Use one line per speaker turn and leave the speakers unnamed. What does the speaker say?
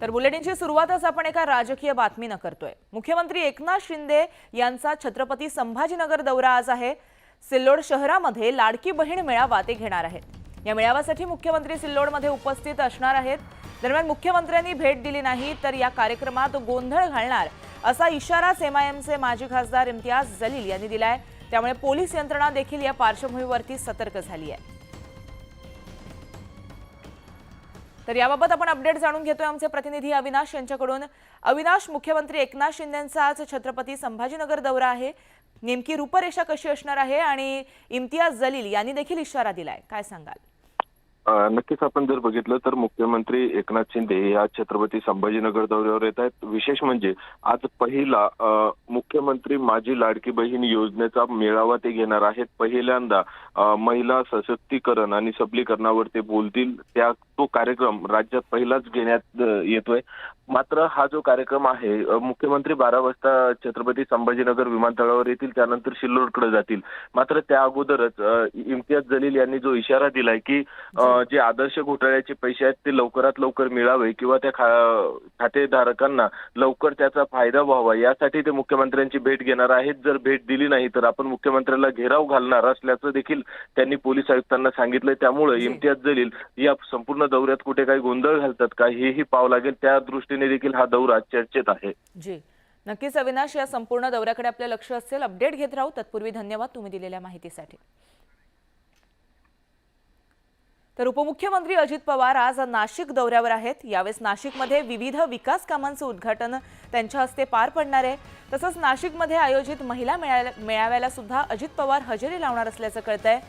तर बुलेटिनची सुरुवातच आपण एका राजकीय बातमीनं करतोय. मुख्यमंत्री एकनाथ शिंदे यांचा छत्रपती संभाजीनगर दौरा आज आहे. सिल्लोड शहरामध्ये लाडकी बहीण मेळावा ते घेणार आहेत. या मेळाव्यासाठी मुख्यमंत्री सिल्लोडमध्ये उपस्थित असणार आहेत. दरम्यान मुख्यमंत्र्यांनी भेट दिली नाही तर या कार्यक्रमात गोंधळ घालणार असा इशारा एमआयएमचे माजी खासदार इम्तियाज जलील यांनी दिलाय. त्यामुळे पोलीस यंत्रणा देखील या पार्श्वभूमीवरती सतर्क झाली आहे. तर याबाबत आपण अपडेट जाणून घेतोय. आमचे प्रतिनिधी अविनाश यांच्याकडून. अविनाश मुख्यमंत्री एकनाथ शिंदेचा आज छत्रपती संभाजीनगर दौरा आहे. नेमकी रूपरेषा कशी असणार आहे आणि इम्तियाज जलील यांनी देखील इशारा दिलाय. काय सांगाल?
नक्कीच आपण जर बघितलं तर मुख्यमंत्री एकनाथ शिंदे हे आज छत्रपती संभाजीनगर दौऱ्यावर येत आहेत. विशेष म्हणजे आज पहिला मुख्यमंत्री माझी लाडकी बहीण योजनेचा मेळावा ते घेणार आहेत. पहिल्यांदा महिला सशक्तीकरण आणि सबलीकरणावर ते बोलतील. त्या तो कार्यक्रम राज्यात पहिलाच घेण्यात येतोय. मात्र हा जो कार्यक्रम आहे मुख्यमंत्री बारा वाजता छत्रपती संभाजीनगर विमानतळावर येतील त्यानंतर सिल्लोडकडे जातील. मात्र त्या अगोदरच इम्तियाज जलील यांनी जो इशारा दिलाय की जे. आदर्श घोटाळ्याचे पैसे आहेत ते लवकरात लवकर मिळावे किंवा त्या खा- खातेधारकांना लवकर त्याचा फायदा व्हावा यासाठी ते मुख्यमंत्र्यांची भेट घेणार आहेत. जर भेट दिली नाही तर आपण मुख्यमंत्र्याला घेराव घालणार असल्याचं देखील त्यांनी पोलीस आयुक्तांना सांगितलंय. त्यामुळे. इम्तियाज जलील या संपूर्ण दौऱ्यात कुठे काही गोंधळ घालतात का हेही पाव लागेल त्या दृष्टीने देखील हा दौरा चर्चेत आहे.
जी. नक्कीच अविनाश या संपूर्ण दौऱ्याकडे आपलं लक्ष असेल अपडेट घेत राहू. तत्पूर्वी धन्यवाद तुम्ही दिलेल्या माहितीसाठी. तर उपमुख्यमंत्री अजित पवार आज नाशिक दौऱ्यावर आहेत. यावेळेस नाशिकमध्ये विविध विकास कामांचं उद्घाटन त्यांच्या हस्ते पार पडणार आहे. तसंच नाशिकमध्ये आयोजित महिला मेळा- मेळाव्याला सुद्धा अजित पवार हजेरी लावणार असल्याचं कळतंय.